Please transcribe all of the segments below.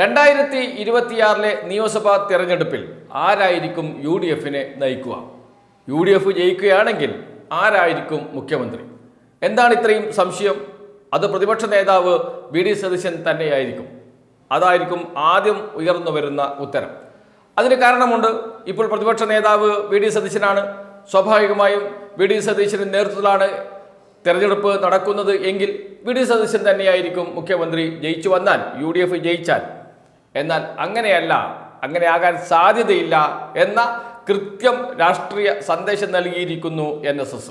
രണ്ടായിരത്തി ഇരുപത്തിയാറിലെ നിയമസഭാ തെരഞ്ഞെടുപ്പിൽ ആരായിരിക്കും യു ഡി എഫിനെ നയിക്കുക? യു ഡി എഫ് ജയിക്കുകയാണെങ്കിൽ ആരായിരിക്കും മുഖ്യമന്ത്രി? എന്താണ് ഇത്രയും സംശയം? അത് പ്രതിപക്ഷ നേതാവ് വി ഡി സതീശൻ തന്നെയായിരിക്കും. അതായിരിക്കും ആദ്യം ഉയർന്നു വരുന്ന ഉത്തരം. അതിന് കാരണമുണ്ട് ഇപ്പോൾ പ്രതിപക്ഷ നേതാവ് വി ഡി സതീശനാണ്. സ്വാഭാവികമായും വി ഡി സതീശന്റെ നേതൃത്വത്തിലാണ് തെരഞ്ഞെടുപ്പ് നടക്കുന്നത് എങ്കിൽ വി ഡി സതീശൻ തന്നെയായിരിക്കും മുഖ്യമന്ത്രി ജയിച്ചു വന്നാൽ യു ഡി എഫ് ജയിച്ചാൽ. എന്നാൽ അങ്ങനെയല്ല അങ്ങനെ ആകാൻ സാധ്യതയില്ല എന്ന കൃത്യം രാഷ്ട്രീയ സന്ദേശം നൽകിയിരിക്കുന്നു N S S.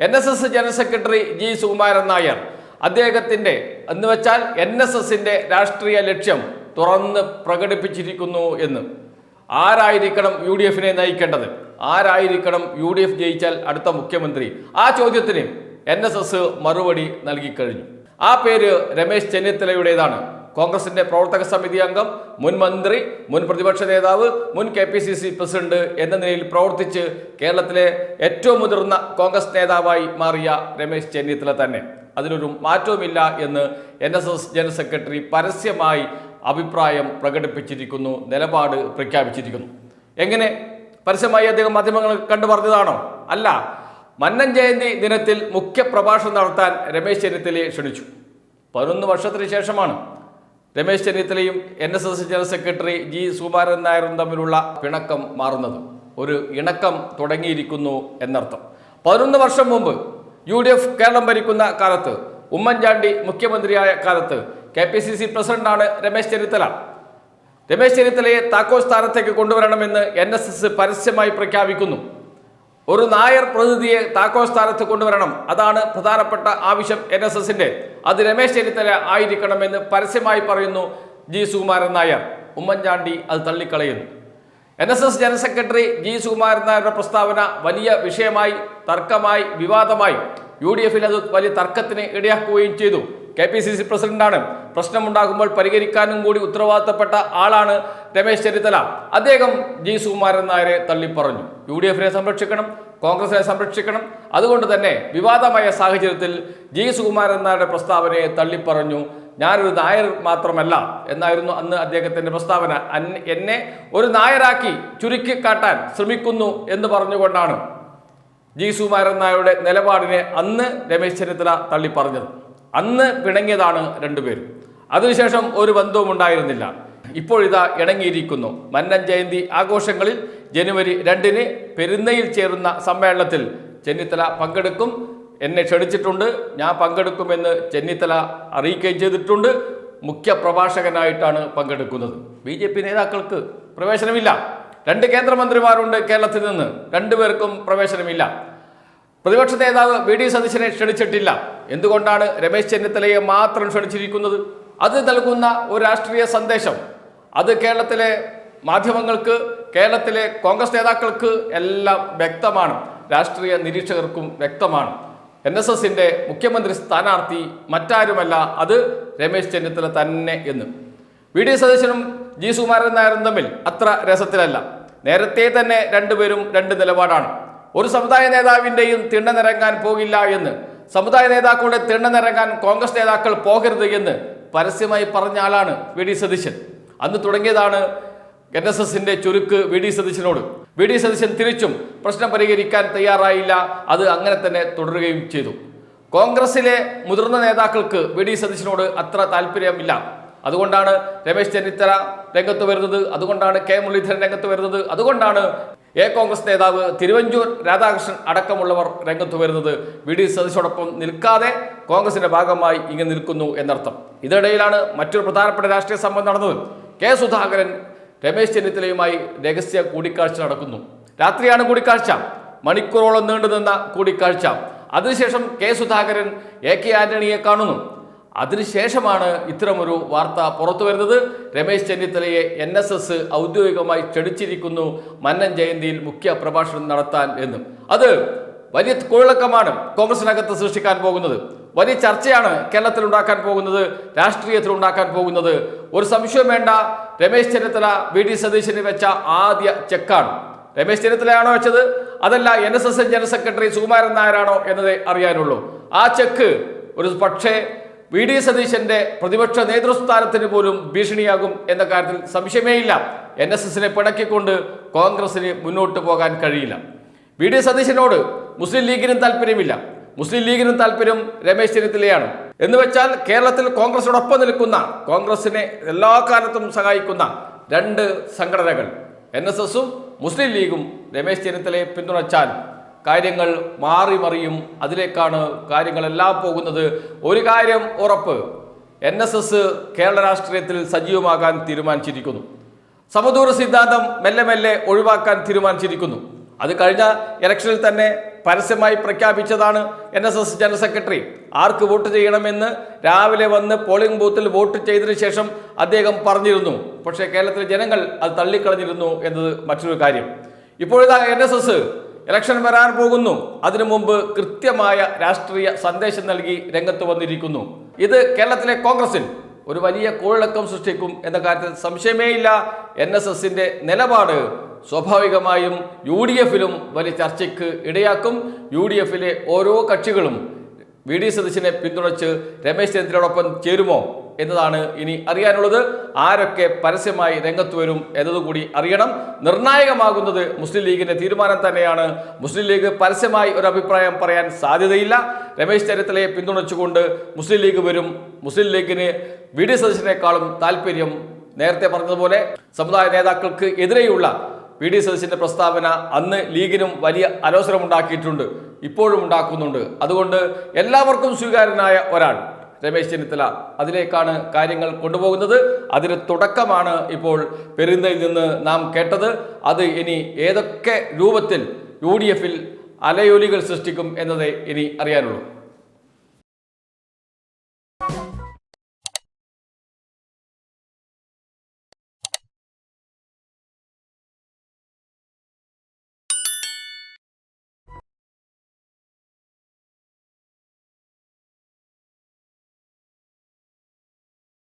N S S general secretary G Sukumaran Nair അദ്ദേഹത്തിന്റെ എന്ന് വെച്ചാൽ എൻ എസ് എസിന്റെ രാഷ്ട്രീയ ലക്ഷ്യം തുറന്ന് പ്രകടിപ്പിച്ചിരിക്കുന്നു എന്ന്. ആരായിരിക്കണം യു ഡി എഫിനെ നയിക്കേണ്ടത്? ആരായിരിക്കണം യു ഡി എഫ് ജയിച്ചാൽ അടുത്ത മുഖ്യമന്ത്രി? ആ ചോദ്യത്തിന് എൻ എസ് എസ് മറുപടി നൽകിക്കഴിഞ്ഞു. ആ പേര് രമേശ് ചെന്നിത്തലയുടേതാണ്. കോൺഗ്രസിന്റെ പ്രവർത്തക സമിതി അംഗം മുൻ മന്ത്രി മുൻ പ്രതിപക്ഷ നേതാവ് മുൻ K P C C president എന്ന നിലയിൽ പ്രവർത്തിച്ച് കേരളത്തിലെ ഏറ്റവും മുതിർന്ന കോൺഗ്രസ് നേതാവായി മാറിയ രമേശ് ചെന്നിത്തല തന്നെ. അതിലൊരു മാറ്റവുമില്ല എന്ന് N S S general secretary പരസ്യമായി അഭിപ്രായം പ്രകടിപ്പിച്ചിരിക്കുന്നു നിലപാട് പ്രഖ്യാപിച്ചിരിക്കുന്നു. എങ്ങനെ? പരസ്യമായി അദ്ദേഹം മാധ്യമങ്ങൾ കണ്ടു പറഞ്ഞതാണോ അല്ല. മന്നൻ ജയന്തി ദിനത്തിൽ മുഖ്യ പ്രഭാഷണം നടത്താൻ രമേശ് ചെന്നിത്തലയെ ക്ഷണിച്ചു. പതിനൊന്ന് വർഷത്തിന് ശേഷമാണ് രമേശ് ചെന്നിത്തലയും N S S general secretary G Sukumaran നായരും തമ്മിലുള്ള പിണക്കം മാറുന്നത് ഒരു ഇണക്കം തുടങ്ങിയിരിക്കുന്നു എന്നർത്ഥം. പതിനൊന്ന് വർഷം മുമ്പ് യു ഡി എഫ് കേരളം ഭരിക്കുന്ന കാലത്ത് ഉമ്മൻചാണ്ടി മുഖ്യമന്ത്രിയായ കാലത്ത് കെ പി സി സി പ്രസിഡന്റാണ് രമേശ് ചെന്നിത്തല. രമേശ് ചെന്നിത്തലയെ താക്കോൽ സ്ഥാനത്തേക്ക് കൊണ്ടുവരണമെന്ന് എൻ എസ് എസ് പരസ്യമായി പ്രഖ്യാപിക്കുന്നു. ഒരു നായർ പ്രതിനിധിയെ താക്കോൽ സ്ഥാനത്ത് കൊണ്ടുവരണം. അതാണ് പ്രധാനപ്പെട്ട ആവശ്യം എൻ എസ് എസിന്റെ അത് രമേശ് ചെന്നിത്തല ആയിരിക്കണമെന്ന് പരസ്യമായി പറയുന്നു ജി സുകുമാരൻ നായർ. ഉമ്മൻചാണ്ടി അത് തള്ളിക്കളയുന്നു. N S S general secretary G Sukumaran നായരുടെ പ്രസ്താവന വലിയ വിഷയമായി തർക്കമായി വിവാദമായി യു ഡി എഫിൽ അത് വലിയ തർക്കത്തിന് ഇടയാക്കുകയും ചെയ്തു. കെ പി സി സി പ്രസിഡന്റാണ്. പ്രശ്നമുണ്ടാകുമ്പോൾ പരിഹരിക്കാനും കൂടി ഉത്തരവാദിത്തപ്പെട്ട ആളാണ് രമേശ് ചെന്നിത്തല. അദ്ദേഹം ജി സുകുമാരൻ നായരെ തള്ളിപ്പറഞ്ഞു. യു ഡി എഫിനെ സംരക്ഷിക്കണം കോൺഗ്രസിനെ സംരക്ഷിക്കണം. അതുകൊണ്ട് തന്നെ വിവാദമായ സാഹചര്യത്തിൽ ജി സുകുമാരൻ നായരുടെ പ്രസ്താവനയെ തള്ളിപ്പറഞ്ഞു. ഞാനൊരു നായർ മാത്രമല്ല എന്നായിരുന്നു അന്ന് അദ്ദേഹത്തിന്റെ പ്രസ്താവന. എന്നെ ഒരു നായരാക്കി ചുരുക്കി കാട്ടാൻ ശ്രമിക്കുന്നു എന്ന് പറഞ്ഞുകൊണ്ടാണ് ജി സുകുമാരൻ നായരുടെ നിലപാടിനെ അന്ന് രമേശ് ചെന്നിത്തല തള്ളിപ്പറഞ്ഞത്. അന്ന് പിണങ്ങിയതാണ് രണ്ടുപേരും. അതിനുശേഷം ഒരു ബന്ധവും ഉണ്ടായിരുന്നില്ല. ഇപ്പോഴിതാ ഇണങ്ങിയിരിക്കുന്നു. മന്നൻ ജയന്തി ആഘോഷങ്ങളിൽ ജനുവരി രണ്ടിന് പെരുന്നയിൽ ചേരുന്ന സമ്മേളനത്തിൽ ചെന്നിത്തല പങ്കെടുക്കും. എന്നെ ക്ഷണിച്ചിട്ടുണ്ട്. ഞാൻ പങ്കെടുക്കുമെന്ന് ചെന്നിത്തല അറിയിക്കുകയും ചെയ്തിട്ടുണ്ട്. മുഖ്യ പ്രഭാഷകനായിട്ടാണ് പങ്കെടുക്കുന്നത്. ബി ജെ പി നേതാക്കൾക്ക് പ്രവേശനമില്ല. രണ്ട് കേന്ദ്രമന്ത്രിമാരുണ്ട് കേരളത്തിൽ നിന്ന്. രണ്ടുപേർക്കും പ്രവേശനമില്ല. പ്രതിപക്ഷ നേതാവ് വി ഡി സതീശനെ ക്ഷണിച്ചിട്ടില്ല. എന്തുകൊണ്ടാണ് രമേശ് ചെന്നിത്തലയെ മാത്രം ക്ഷണിച്ചിരിക്കുന്നത്? അത് നൽകുന്ന ഒരു രാഷ്ട്രീയ സന്ദേശം. അത് കേരളത്തിലെ മാധ്യമങ്ങൾക്ക് കേരളത്തിലെ കോൺഗ്രസ് നേതാക്കൾക്ക് എല്ലാം വ്യക്തമാണ്. രാഷ്ട്രീയ നിരീക്ഷകർക്കും വ്യക്തമാണ്. എൻ എസ് എസിന്റെ മുഖ്യമന്ത്രി സ്ഥാനാർത്ഥി മറ്റാരുമല്ല അത് രമേശ് ചെന്നിത്തല തന്നെ എന്ന്. വി. ഡി. സതീശനും ജി. സുകുമാരൻ നായരും തമ്മിൽ അത്ര രസത്തിലല്ല. നേരത്തെ തന്നെ രണ്ടുപേരും രണ്ട് നിലപാടാണ്. ഒരു സമുദായ നേതാവിന്റെയും തിണ്ണനിറങ്ങാൻ പോകില്ല എന്ന്. സമുദായ നേതാക്കളുടെ തിണ്ണനിറങ്ങാൻ കോൺഗ്രസ് നേതാക്കൾ പോകരുത് എന്ന് പരസ്യമായി പറഞ്ഞ ആളാണ് വി ഡി സതീശൻ. അന്ന് തുടങ്ങിയതാണ് എൻ എസ് എസിന്റെ ചുരുക്ക് വി ഡി സതീശനോട്. വി ഡി സതീശൻ തിരിച്ചും പ്രശ്നം പരിഹരിക്കാൻ തയ്യാറായില്ല. അത് അങ്ങനെ തന്നെ തുടരുകയും ചെയ്തു. കോൺഗ്രസിലെ മുതിർന്ന നേതാക്കൾക്ക് വി ഡി സതീശനോട് അത്ര താല്പര്യമില്ല. അതുകൊണ്ടാണ് രമേശ് ചെന്നിത്തല രംഗത്ത് വരുന്നത്. അതുകൊണ്ടാണ് കെ മുരളീധരൻ രംഗത്ത് വരുന്നത്. അതുകൊണ്ടാണ് എ കോൺഗ്രസ് നേതാവ് തിരുവഞ്ചൂർ രാധാകൃഷ്ണൻ അടക്കമുള്ളവർ രംഗത്ത് വരുന്നത് വി ഡി സതീശോടൊപ്പം നിൽക്കാതെ കോൺഗ്രസിന്റെ ഭാഗമായി ഇങ്ങനെ നിൽക്കുന്നു എന്നർത്ഥം. ഇതിനിടയിലാണ് മറ്റൊരു പ്രധാനപ്പെട്ട രാഷ്ട്രീയ സംഭവം നടന്നത്. കെ സുധാകരൻ രമേശ് ചെന്നിത്തലയുമായി രഹസ്യ കൂടിക്കാഴ്ച നടക്കുന്നു. രാത്രിയാണ് കൂടിക്കാഴ്ച. മണിക്കൂറോളം നീണ്ടുനിന്ന കൂടിക്കാഴ്ച. അതിനുശേഷം കെ സുധാകരൻ എ കെ ആന്റണിയെ കാണുന്നു. അതിനുശേഷമാണ് ഇത്തരമൊരു വാർത്ത പുറത്തു വരുന്നത്. രമേശ് ചെന്നിത്തലയെ എൻ എസ് എസ് ഔദ്യോഗികമായി ക്ഷണിച്ചിരിക്കുന്നു മന്നൻ ജയന്തിയിൽ മുഖ്യ പ്രഭാഷണം നടത്താൻ എന്നും. അത് വലിയ കുഴലക്കമാണ് കോൺഗ്രസിനകത്ത് സൃഷ്ടിക്കാൻ പോകുന്നത്. വലിയ ചർച്ചയാണ് കേരളത്തിൽ ഉണ്ടാക്കാൻ പോകുന്നത് രാഷ്ട്രീയത്തിൽ ഉണ്ടാക്കാൻ പോകുന്നത്. ഒരു സംശയം വേണ്ട രമേശ് ചെന്നിത്തല വി ഡി സതീശന് വെച്ച ആദ്യ ചെക്കാണ്. രമേശ് ചെന്നിത്തലയാണോ വെച്ചത്? അതല്ല N S S general secretary Sukumaran നായരാണോ എന്നതേ അറിയാനുള്ളൂ. ആ ചെക്ക് ഒരു പക്ഷേ വി ഡി സതീശന്റെ പ്രതിപക്ഷ നേതൃസ്ഥാനത്തിന് പോലും ഭീഷണിയാകും എന്ന കാര്യത്തിൽ സംശയമേയില്ല. എൻ എസ് എസിനെ പിടക്കിക്കൊണ്ട് കോൺഗ്രസിന് മുന്നോട്ട് പോകാൻ കഴിയില്ല. വി ഡി സതീശനോട് മുസ്ലിം ലീഗിനും താല്പര്യമില്ല മുസ്ലിം ലീഗിനും താല്പര്യം രമേശ് ചെന്നിത്തലയാണ്. എന്ന് വെച്ചാൽ കേരളത്തിൽ കോൺഗ്രസിനോടൊപ്പം നിൽക്കുന്ന കോൺഗ്രസിനെ എല്ലാ കാലത്തും സഹായിക്കുന്ന രണ്ട് സംഘടനകൾ. എൻ എസ് എസും മുസ്ലിം ലീഗും രമേശ് ചെന്നിത്തലയെ പിന്തുണച്ചാൽ കാര്യങ്ങൾ മാറി മറിയും. അതിലേക്കാണ് കാര്യങ്ങളെല്ലാം പോകുന്നത്. ഒരു കാര്യം ഉറപ്പ്. എൻ എസ് എസ് കേരള രാഷ്ട്രീയത്തിൽ സജീവമാകാൻ തീരുമാനിച്ചിരിക്കുന്നു. സമദൂര സിദ്ധാന്തം മെല്ലെ മെല്ലെ ഒഴിവാക്കാൻ തീരുമാനിച്ചിരിക്കുന്നു. അത് കഴിഞ്ഞ ഇലക്ഷനിൽ തന്നെ പരസ്യമായി പ്രഖ്യാപിച്ചതാണ് N S S general secretary. ആർക്ക് വോട്ട് ചെയ്യണമെന്ന് രാവിലെ വന്ന് പോളിംഗ് ബൂത്തിൽ വോട്ട് ചെയ്തതിനു ശേഷം അദ്ദേഹം പറഞ്ഞിരുന്നു. പക്ഷേ കേരളത്തിലെ ജനങ്ങൾ അത് തള്ളിക്കളഞ്ഞിരുന്നു എന്നത് മറ്റൊരു കാര്യം. ഇപ്പോഴിതാ എൻ എസ് എസ് ഇലക്ഷൻ വരാൻ പോകുന്നു. അതിനു മുമ്പ് കൃത്യമായ രാഷ്ട്രീയ സന്ദേശം നൽകി രംഗത്ത് വന്നിരിക്കുന്നു. ഇത് കേരളത്തിലെ കോൺഗ്രസിൽ ഒരു വലിയ കോളിളക്കം സൃഷ്ടിക്കും എന്ന കാര്യത്തിൽ സംശയമേയില്ല. എൻ എസ് എസിന്റെ നിലപാട് സ്വാഭാവികമായും യു ഡി എഫിലും വലിയ ചർച്ചയ്ക്ക് ഇടയാക്കും. യു ഡി എഫിലെ ഓരോ കക്ഷികളും വി ഡി സതീശനെ പിന്തുണച്ച് രമേശ് ചെന്നിത്തലയോടൊപ്പം ചേരുമോ എന്നതാണ് ഇനി അറിയാനുള്ളത്. ആരൊക്കെ പരസ്യമായി രംഗത്ത് വരും എന്നതുകൂടി അറിയണം. നിർണായകമാകുന്നത് മുസ്ലിം ലീഗിന്റെ തീരുമാനം തന്നെയാണ്. മുസ്ലിം ലീഗ് പരസ്യമായി ഒരു അഭിപ്രായം പറയാൻ സാധ്യതയില്ല. രമേശ് ചെന്നിത്തലയെ പിന്തുണച്ചുകൊണ്ട് മുസ്ലിം ലീഗ് വരും. മുസ്ലിം ലീഗിന് വി ഡി സതീശനേക്കാളും താല്പര്യം നേരത്തെ പറഞ്ഞതുപോലെ സമുദായ നേതാക്കൾക്ക് എതിരെയുള്ള വി ഡി സതീശന്റെ പ്രസ്താവന അന്ന് ലീഗിനും വലിയ അലോസരമുണ്ടാക്കിയിട്ടുണ്ട്. ഇപ്പോഴും ഉണ്ടാക്കുന്നുണ്ട്. അതുകൊണ്ട് എല്ലാവർക്കും സ്വീകാര്യനായ ഒരാൾ രമേശ് ചെന്നിത്തല അതിലേക്കാണ് കാര്യങ്ങൾ കൊണ്ടുപോകുന്നത്. അതിന് തുടക്കമാണ് ഇപ്പോൾ പെരുന്തയിൽ നിന്ന് നാം കേട്ടത്. അത് ഇനി ഏതൊക്കെ രൂപത്തിൽ യു ഡി എഫിൽ അലയൊലികൾ സൃഷ്ടിക്കും എന്നതേ ഇനി അറിയാനുള്ളൂ.